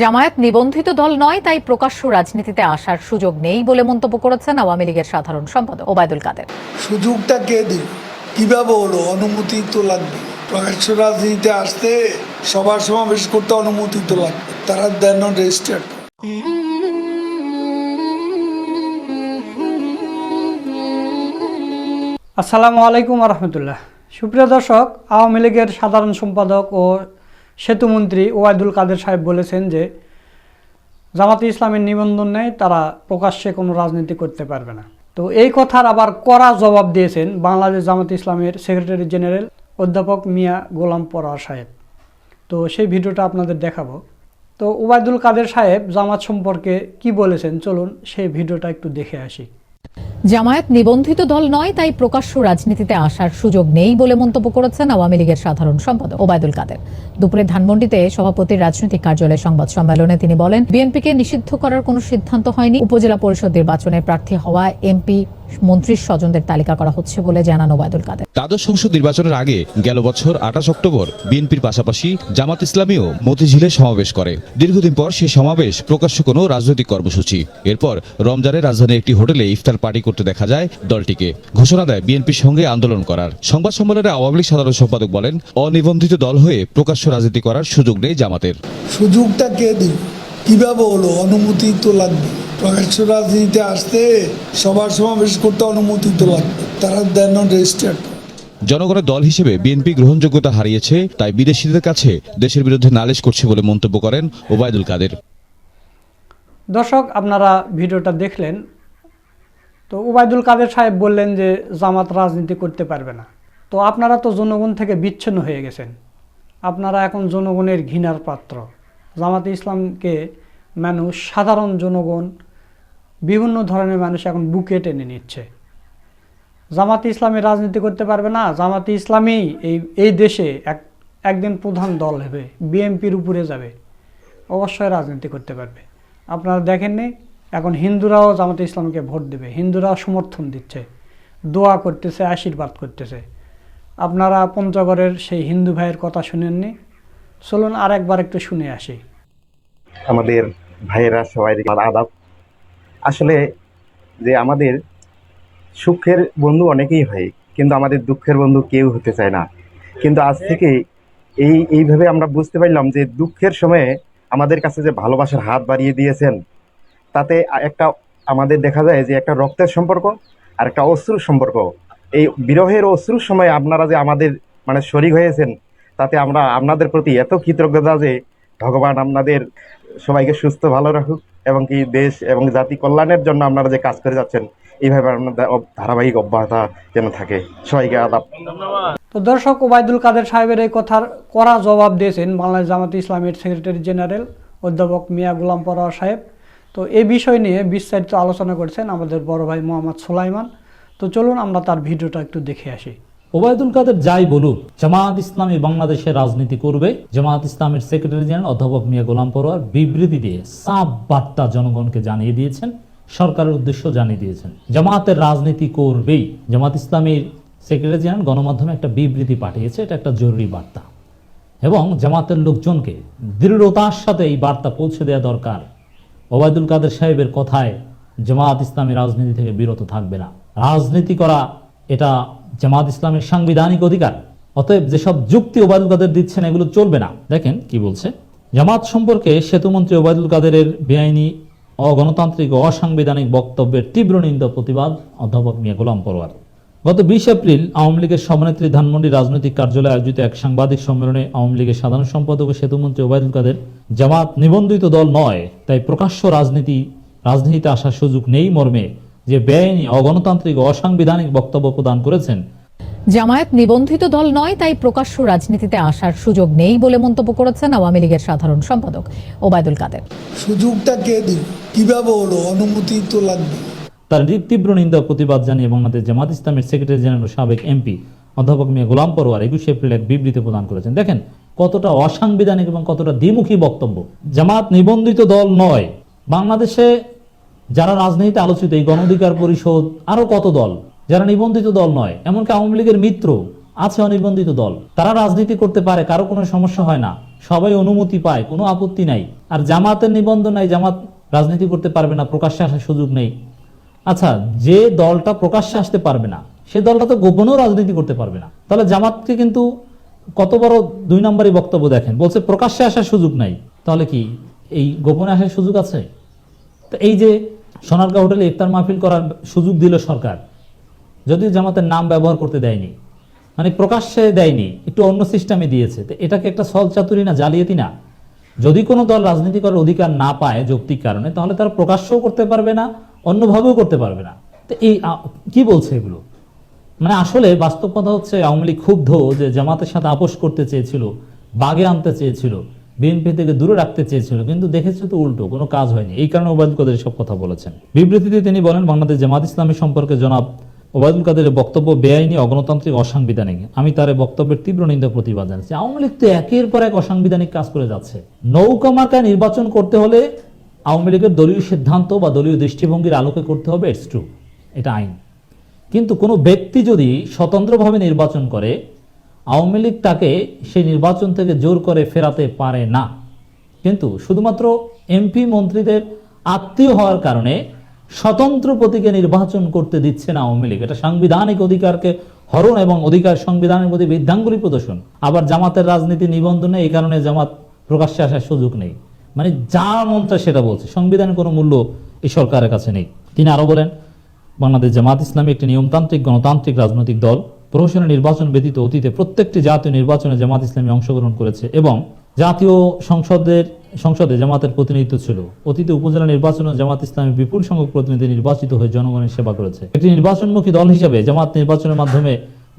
জামায়াত নিবন্ধিত দল নয় তাই প্রকাশ্য রাজনীতিতে আসার সুযোগ নেই বলে মন্তব্য করেছেন আওয়ামী লীগের সাধারণ সম্পাদক ওবায়দুল কাদের। সুযোগটা কে দিল? কীভাবে হলো? অনুমতি তো লাগবে। প্রকাশ্য রাজনীতিতে আসতে সবার সমাবেশ করতে অনুমতি তো লাগবে। তারা দেন রেজিস্টার্ড আসসালামু আলাইকুম রহমতুল্লাহ। সুপ্রিয় দর্শক আওয়ামী লীগের সাধারণ সম্পাদক ও সেতুমন্ত্রী ওয়াইদুল কাদের সাহেব বলেছেন যে, জামাতে ইসলামের নিবন্ধন নেই তারা প্রকাশ্যে কোনো রাজনীতি করতে পারবে না। তো এই কথার আবার কড়া জবাব দিয়েছেন বাংলাদেশ জামাতে ইসলামের সেক্রেটারি জেনারেল অধ্যাপক মিয়া গোলাম পরার সাহেব। তো সেই ভিডিওটা আপনাদের দেখাবো। তো ওবায়দুল কাদের সাহেব জামাত সম্পর্কে কি বলেছেন? চলুন সেই ভিডিওটা একটু দেখে আসি। জামায়াত নিবন্ধিত দল নয়, তাই প্রকাশ্য রাজনীতিতে আসার সুযোগ নেই বলে মন্তব্য করেছেন আওয়ামী লীগের সাধারণ সম্পাদক ওবায়দুল কাদের। দুপুরে ধানমন্ডিতে সভাপতির রাজনৈতিক কার্যালয়ে সংবাদ সম্মেলনে তিনি বলেন, বিএনপিকে নিষিদ্ধ করার কোনো সিদ্ধান্ত হয়নি। উপজেলা পরিষদ নির্বাচনে প্রার্থী হওয়া এমপি মন্ত্রীর স্বজনদের তালিকা করা হচ্ছে বলে জানান ওবায়দুল কাদের। দ্বাদশ সংসদ নির্বাচনের আগে গেল বছর আঠাশ অক্টোবর বিএনপির পাশাপাশি জামাত ইসলামীও মতিঝিলে সমাবেশ করে। দীর্ঘদিন পর সেই সমাবেশ প্রকাশ্য কোনো রাজনৈতিক কর্মসূচি। এরপর রমজানে রাজধানীর একটি হোটেলে ইফতার পার্টি করতে দেখা যায় দলটিকে। ঘোষণা দেয় বিএনপির সঙ্গে আন্দোলন করার। সংবাদ সম্মেলনে আওয়ামী লীগ সাধারণ সম্পাদক বলেন অনিবন্ধিত দল হয়ে প্রকাশ্য রাজনীতি করার সুযোগ নেই জামাতের। সুযোগটা কে দিল? কীভাবে হলো? অনুমতি তো লাগবে। প্রকাশ্য রাজনীতিতে আসতে সবার সমাবেশ করতে অনুমতি তো লাগবে। তারা দেন নট রেজিস্টার্ড জনগণের দল হিসেবে বিএনপি গ্রহণযোগ্যতা হারিয়েছে তাই বিদেশিদের কাছে দেশের বিরুদ্ধে নালিশ করছে বলে মন্তব্য করেন ওবায়দুল কাদের। দর্শক আপনারা ভিডিওটা দেখলেন। তো ওবায়দুল কাদের সাহেব বললেন যে জামাত রাজনীতি করতে পারবে না। তো আপনারা তো জনগণ থেকে বিচ্ছিন্ন হয়ে গেছেন। আপনারা এখন জনগণের ঘৃণার পাত্র। জামাতে ইসলামকে মানুষ, সাধারণ জনগণ, বিভিন্ন ধরনের মানুষ এখন বুকে টেনে নিচ্ছে। জামাতে ইসলামী রাজনীতি করতে পারবে না। জামাতে ইসলামী এই এই দেশে এক, একদিন প্রধান দল হবে, বিএনপির উপরে যাবে। অবশ্যই রাজনীতি করতে পারবে। আপনারা দেখেননি, এখন হিন্দুরাও জামাতে ইসলামকে ভোট দেবে। হিন্দুরাও সমর্থন দিচ্ছে, দোয়া করতেছে, আশীর্বাদ করতেছে। আপনারা পঞ্চগড়ের সেই হিন্দু ভাইয়ের কথা শুনেননি? চলুন আর একবার একটু শুনে আসি। আমাদের ভাইয়েরা সবাই আদাব। আসলে যে আমাদের সুখের বন্ধু অনেকেই হয়, কিন্তু আমাদের দুঃখের বন্ধু কেউ হতে চায় না। কিন্তু আজ থেকে এই, এইভাবে আমরা বুঝতে পারলাম যে দুঃখের সময়ে আমাদের কাছে যে ভালোবাসার হাত বাড়িয়ে দিয়েছেন, তাতে একটা আমাদের দেখা যায় যে একটা রক্তের সম্পর্ক আর একটা অশ্রুর সম্পর্ক। এই বিরহের অশ্রুর সময় আপনারা যে আমাদের মানে শরিক হয়েছেন, তাতে আমরা আপনাদের প্রতি এত কৃতজ্ঞতা যে ভগবান আপনাদের সবাইকে সুস্থ, ভালো রাখুক এবং কি দেশ এবং জাতি কল্যাণের জন্য আপনারা যে কাজ করে যাচ্ছেন, এইভাবে আপনাদের অব- ধারাবাহিক অব্যাহত যেন থাকে। সবাইকে আদাব। তো দর্শক, ওবায়দুল কাদের সাহেবের এই কথার কড়া জবাব দিয়েছেন বাংলাদেশ জামাত ইসলামের সেক্রেটারি জেনারেল অধ্যাপক মিয়া গোলাম পরোয়ার সাহেব। তো এই বিষয় নিয়ে বিস্তারিত আলোচনা করছেন আমাদের বড় ভাই মোহাম্মদ সোলাইমান। তো চলুন আমরা তার ভিডিওটা একটু দেখে আসি। ওবায়দুল কাদের যাই বলুক জামাত ইসলামী বাংলাদেশে রাজনীতি করবে জামাত ইসলামের সেক্রেটারি জেনারেল অধ্যাপক মিয়া গোলাম পরোয়ার বিবৃতি দিয়ে সাফ বার্তা জনগণকে জানিয়ে দিয়েছেন, সরকারের উদ্দেশ্য জানিয়ে দিয়েছেন। জামাতের রাজনীতি করবেই। জামাত ইসলামীর সেক্রেটারি জেনারেল গণমাধ্যমে একটা বিবৃতি পাঠিয়েছে, এটা একটা জরুরি বার্তা। এবং জামাতের লোকজনকে দৃঢ়তার সাথে এই বার্তা পৌঁছে দেওয়া দরকার। ওবায়দুল কাদের সাহেবের কথায় জামাত ইসলামী রাজনীতি থেকে বিরত থাকবে না। রাজনীতি করা এটা জামাত ইসলামের সাংবিধানিক অধিকার। অতএব যেসব যুক্তি ওবায়দুল কাদের দিচ্ছেন, এগুলো চলবে না। দেখেন কি বলছে। জামাত সম্পর্কে সেতুমন্ত্রী ওবায়দুল কাদেরের বেআইনি, অগণতান্ত্রিক ও অসাংবিধানিক বক্তব্যের তীব্র নিন্দা প্রতিবাদ অধ্যাপক মিয়া গোলাম পরোয়ার। গত বিশ এপ্রিল আওয়ামী লীগের সভানেত্রী ধানমন্ডি রাজনৈতিক কার্যালয়ে আয়োজিত এক সাংবাদিক সম্মেলনে আওয়ামী লীগের সাধারণ সম্পাদক ও সেতুমন্ত্রী ওবায়দুল কাদের জামাত নিবন্ধিত দল নয়, তাই প্রকাশ্য রাজনীতি, রাজনীতিতে আসার সুযোগ নেই মর্মে। যে বেআইনি অগণতান্ত্রিক অসাংবিধানিক বক্তব্য প্রদান করেছেন। জামায়াত নিবন্ধিত দল নয় তাই প্রকাশ্য রাজনীতিতে আসার সুযোগ নেই বলে মন্তব্য করেছেন আওয়ামী লীগের সাধারণ সম্পাদক ওবায়দুল কাদের। সুযোগটা কে দিল? কীভাবে হলো? অনুমতি তো লাগবে। তার তীব্র- নিন্দা প্রতিবাদ জানিয়ে বাংলাদেশ জামাত ইসলামের সেক্রেটারি জেনারেল সাবেক এমপি অধ্যাপক মিয়া গোলাম পরোয়ার একুশে এপ্রিল এক বিবৃতি প্রদান করেছেন। দেখেন কতটা অসাংবিধানিক এবং কতটা দ্বিমুখী বক্তব্য। জামাত নিবন্ধিত দল নয়। বাংলাদেশে যারা রাজনীতিতে আলোচিত, এই গণ অধিকার পরিষদ আরও কত দল? যারা নিবন্ধিত দল নয়, এমনকি আওয়ামী লীগের মিত্র আছে অনিবন্ধিত দল। তারা রাজনীতি করতে পারে, কারও কোনো সমস্যা হয় না। সবাই অনুমতি পায়, কোনো আপত্তি নাই। আর জামাতের নিবন্ধন নাই, জামাত রাজনীতি করতে পারবে না, প্রকাশ্যে আসার সুযোগ নেই। আচ্ছা যে দলটা প্রকাশ্যে আসতে পারবে না, সে দলটা তো গোপনেও রাজনীতি করতে পারবে না। তাহলে জামাতকে কিন্তু কত বড় দুই নম্বরই বক্তব্য দেখেন। বলছে, প্রকাশ্যে আসার সুযোগ নাই। তাহলে কি এই গোপনে আসার সুযোগ আছে? তো এই যে সোনারগাঁ হোটেলে ইফতার মাহফিল করার সুযোগ দিল সরকার। যদিও জামাতের নাম ব্যবহার করতে দেয়নি মানে প্রকাশ্যে দেয়নি, একটু অন্য সিস্টেমে দিয়েছে। তো এটাকে একটা সল চাতুরি না, জালিয়াতি না? যদি কোনো দল রাজনীতি করার অধিকার না পায় যৌক্তিক কারণে, তাহলে তারা প্রকাশ্যও করতে পারবে না, অন্যভাবেও করতে পারবে না। তো এই কি বলছে এগুলো? মানে আসলে বাস্তব কথা হচ্ছে, আওয়ামী লীগ ক্ষুব্ধ যে জামাতের সাথে আপোষ করতে চেয়েছিল, বাগে আনতে চেয়েছিল। বিএনপি থেকে দূরে রাখতে চেয়েছিল, কিন্তু দেখেছে তো উল্টো, কোনো কাজ হয়নি। এই কারণে ওবায়দুল কাদের সব কথা বলেছেন। বিবৃতিতে তিনি বলেন, বাংলাদেশ জামাত ইসলামী সম্পর্কে জনাব ওবায়দুল কাদের বক্তব্য বেআইনি, অগণতান্ত্রিক, অসাংবিধানিক। আমি তার বক্তব্যের তীব্র নিন্দা প্রতিবাদ জানাচ্ছি। আওয়ামী লীগ তো একের পর এক অসাংবিধানিক কাজ করে যাচ্ছে। নৌকা মার্কায় নির্বাচন করতে হলে আওয়ামী লীগের দলীয় সিদ্ধান্ত বা দলীয় দৃষ্টিভঙ্গির আলোকে করতে হবে ইটস ট্রু এটা আইন। কিন্তু কোনো ব্যক্তি যদি স্বতন্ত্রভাবে নির্বাচন করে আওয়ামী লীগ তাকে সেই নির্বাচন থেকে জোর করে ফেরাতে পারে না। কিন্তু শুধুমাত্র এমপি মন্ত্রীদের আত্মীয় হওয়ার কারণে স্বতন্ত্র প্রতীকে নির্বাচন করতে দিচ্ছে না আওয়ামী লীগ। এটা সাংবিধানিক অধিকারকে হরণ এবং অধিকার সংবিধানের মধ্যে বৃদ্ধাঙ্গুলি প্রদর্শন। আবার জামাতের রাজনীতি নিবন্ধনে এই কারণে জামাত প্রকাশ্যে আসার সুযোগ নেই। মানে যা মন চায় সেটা বলছে। সংবিধানের কোনো মূল্য এই সরকারের কাছে নেই। তিনি আরও বলেন, বাংলাদেশ জামাত ইসলামী একটি নিয়মতান্ত্রিক, গণতান্ত্রিক রাজনৈতিক দল। প্রহসনের নির্বাচন ব্যতীত অতীতে প্রত্যেকটি জাতীয় নির্বাচনে জামাত ইসলামী অংশগ্রহণ করেছে এবং জাতীয় সংসদের, সংসদে জামাতের প্রতিনিধিত্ব ছিল। অতীতে উপজেলা নির্বাচনে জামাত ইসলামী বিপুল সংখ্যক প্রতিনিধি নির্বাচিত হয়ে জনগণের সেবা করেছে। একটি নির্বাচনমুখী দল হিসেবে জামাত নির্বাচনের মাধ্যমে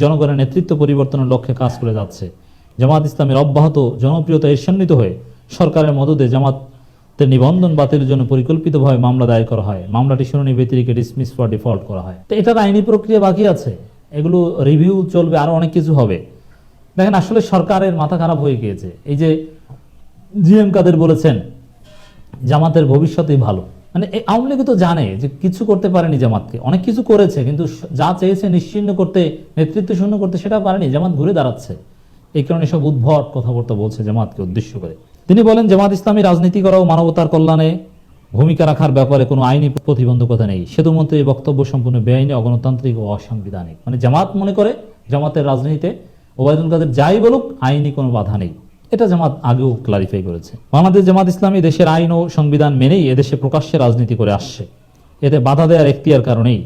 জনগণের নেতৃত্ব পরিবর্তনের লক্ষ্যে কাজ করে যাচ্ছে। জামাত ইসলামের অব্যাহত, জনপ্রিয়তা ঈর্ষান্বিত হয়ে সরকারের মদদে জামাতের নিবন্ধন বাতিলের জন্য পরিকল্পিতভাবে মামলা দায়ের করা হয়। মামলাটি শুনানি ব্যতিরিকে ডিসমিস ফর ডিফল্ট করা হয়। তো এটার আইনি প্রক্রিয়া বাকি আছে? এগুলো রিভিউ চলবে, আরও অনেক কিছু হবে। দেখেন, আসলে সরকারের মাথা খারাপ হয়ে গিয়েছে। এই যে জিএম কাদের বলেছেন, জামাতের ভবিষ্যতেই ভালো। মানে আওয়ামী লীগ তো জানে যে কিছু করতে পারেনি জামাতকে। অনেক কিছু করেছে, কিন্তু যা চেয়েছে নিশ্চিন্ন করতে, নেতৃত্ব শূন্য করতে সেটা পারেনি। জামাত ঘুরে দাঁড়াচ্ছে। এই কারণে সব উদ্ভট কথাবার্তা বলছে জামাতকে উদ্দেশ্য করে। তিনি বলেন, জামাত ইসলামী রাজনীতি করা ও মানবতার কল্যাণে ভূমিকা রাখার ব্যাপারে কোনো আইনি প্রতিবন্ধকতা নেই। সেতুমন্ত্রী এই বক্তব্য সম্পূর্ণ বেআইনি, অগণতান্ত্রিক ও অসাংবিধানিক। মানে জামাত মনে করে, জামাতের রাজনীতিতে ওবায়দুল কাদের যাই বলুক, আইনি কোনো বাধা নেই। এটা জামাত আগেও ক্লারিফাই করেছে। বাংলাদেশ জামাত ইসলামী দেশের আইন ও সংবিধান মেনেই এদেশে প্রকাশ্যে রাজনীতি করে আসছে। এতে বাধা দেওয়ার এখতিয়ার কারণেই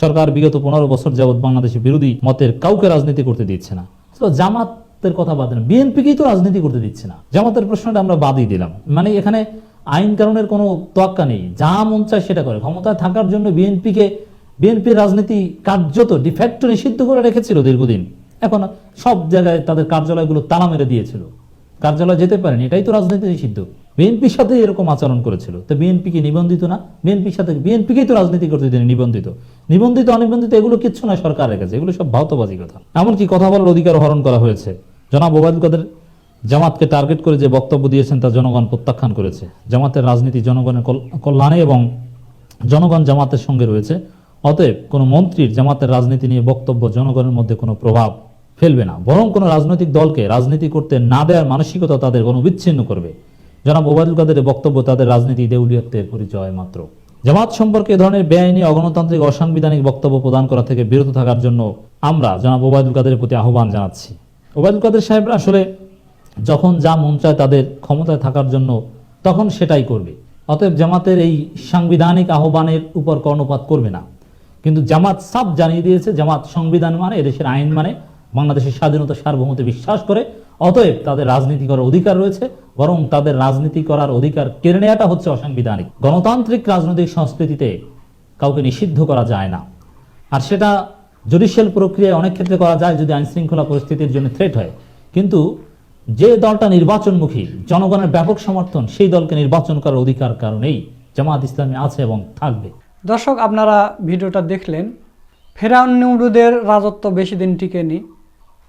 সরকার বিগত পনেরো বছর যাবৎ বাংলাদেশের বিরোধী মতের কাউকে রাজনীতি করতে দিচ্ছে না। তো জামাতের কথা বাদ দেন, বিএনপিকেই তো রাজনীতি করতে দিচ্ছে না। জামাতের প্রশ্নটা আমরা বাদই দিলাম। মানে এখানে আইন কারণের কোনো তোয়াক্কা নেই। যা মন চায় সেটা করে। ক্ষমতায় থাকার জন্য বিএনপিকে, বিএনপির রাজনীতি কার্যত ডিফ্যাক্ট নিষিদ্ধ করে রেখেছিল দীর্ঘদিন। এখন সব জায়গায় তাদের কার্যালয়গুলো তালা মেরে দিয়েছিল। কার্যালয় যেতে পারেনি, এটাই তো রাজনীতি নিষিদ্ধ। বিএনপির সাথে এরকম আচরণ করেছিল। তো বিএনপি কি নিবন্ধিত না? বিএনপির সাথে বিএনপিকেই তো রাজনীতি করতে দিন নিবন্ধিত। নিবন্ধিত, অনিবন্ধিত, এগুলো কিচ্ছু না সরকারের কাছে। এগুলো সব ভাওতাবাজি কথা। এমনকি কথা বলার অধিকার হরণ করা হয়েছে। জনাব ওবায়দুল কাদের জামাতকে টার্গেট করে যে বক্তব্য দিয়েছেন তা জনগণ প্রত্যাখ্যান করেছে। জামাতের রাজনীতি জনগণের কল্যাণে এবং জনগণ জামাতের সঙ্গে রয়েছে। অতএব কোনো মন্ত্রীর জামাতের রাজনীতি নিয়ে বক্তব্য জনগণের মধ্যে কোনো প্রভাব ফেলবে না। বরং কোনো রাজনৈতিক দলকে রাজনীতি করতে না দেওয়ার মানসিকতা তাদের গণবিচ্ছিন্ন করবে। জনাব ওবায়দুল কাদের বক্তব্য তাদের রাজনীতি দেউলিয়ত্বের পরিচয় মাত্র। জামাত সম্পর্কে এ ধরনের বেআইনি অগণতান্ত্রিক অসাংবিধানিক বক্তব্য প্রদান করা থেকে বিরত থাকার জন্য আমরা জনাব ওবায়দুল কাদের প্রতি আহ্বান জানাচ্ছি। ওবায়দুল কাদের সাহেবরা আসলে যখন যা মন চায় তাদের ক্ষমতায় থাকার জন্য, তখন সেটাই করবে। অতএব জামাতের এই সাংবিধানিক আহ্বানের উপর কর্ণপাত করবে না। কিন্তু জামাত সাব জানিয়ে দিয়েছে, জামাত সংবিধান মানে এদেশের আইন মানে বাংলাদেশের স্বাধীনতা সার্বভৌমত্বে বিশ্বাস করে। অতএব তাদের রাজনীতি করার অধিকার রয়েছে, বরং তাদের রাজনীতি করার অধিকার কেড়ে নেওয়াটা হচ্ছে অসাংবিধানিক। গণতান্ত্রিক রাজনৈতিক সংস্কৃতিতে কাউকে নিষিদ্ধ করা যায় না। আর সেটা জুডিশিয়াল প্রক্রিয়ায় অনেক ক্ষেত্রে করা যায় যদি আইন শৃঙ্খলা পরিস্থিতির জন্য থ্রেট হয়। কিন্তু যে দলটা নির্বাচনমুখী, জনগণের ব্যাপক সমর্থন, সেই দলকে নির্বাচন করার অধিকার কারণেই জামাত ইসলামী আছে এবং থাকবে। দর্শক, আপনারা ভিডিওটা দেখলেন। ফেরাউন নিমরুদের রাজত্ব বেশি দিন টিকেনি।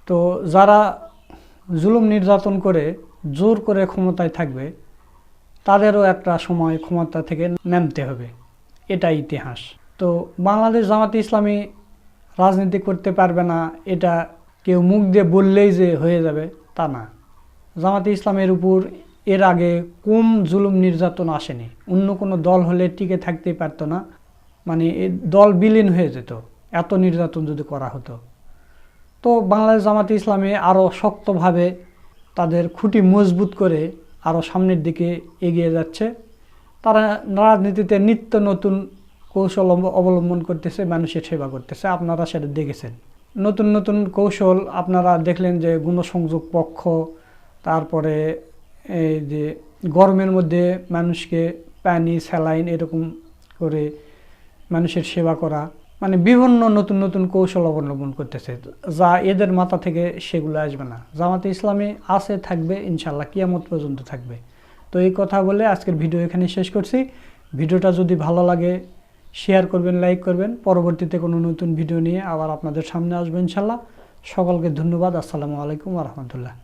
তো যারা জুলুম নির্যাতন করে, জোর করে ক্ষমতায় থাকবে, তাদেরও একটা সময় ক্ষমতা থেকে নামতে হবে। এটা ইতিহাস। তো বাংলাদেশ জামাতে ইসলামী রাজনীতি করতে পারবে না, এটা কেউ মুখ দিয়ে বললেই যে হয়ে যাবে, তা না। জামাতে ইসলামের উপর এর আগে কম জুলুম নির্যাতন আসেনি। অন্য কোনো দল হলে টিকে থাকতেই পারতো না। মানে দল বিলীন হয়ে যেত। এত নির্যাতন যদি করা হতো। তো বাংলাদেশ জামাতে ইসলামে আরও শক্তভাবে তাদের খুঁটি মজবুত করে আরও সামনের দিকে এগিয়ে যাচ্ছে। তারা রাজনীতিতে নিত্য নতুন কৌশল অব- অবলম্বন করতেছে, মানুষের সেবা করতেছে। আপনারা সেটা দেখেছেন। নতুন নতুন কৌশল আপনারা দেখলেন যে গুণসংযোগ পক্ষ তারপরে এই যে গরমের মধ্যে মানুষকে পানি, স্যালাইন এরকম করে মানুষের সেবা করা মানে বিভিন্ন নতুন নতুন কৌশল অবলম্বন করতেছে। যা এদের মাথা থেকে সেগুলো আসবে না। জামাতে ইসলামী আছে, থাকবে ইনশাল্লাহ কিয়ামত পর্যন্ত থাকবে। তো এই কথা বলে আজকের ভিডিও এখানে শেষ করছি। ভিডিওটা যদি ভালো লাগে শেয়ার করবেন লাইক করবেন। পরবর্তীতে কোনো নতুন ভিডিও নিয়ে আবার আপনাদের সামনে আসবে ইনশাল্লাহ সকলকে ধন্যবাদ। আসসালামু আলাইকুম রহমতুল্লাহ।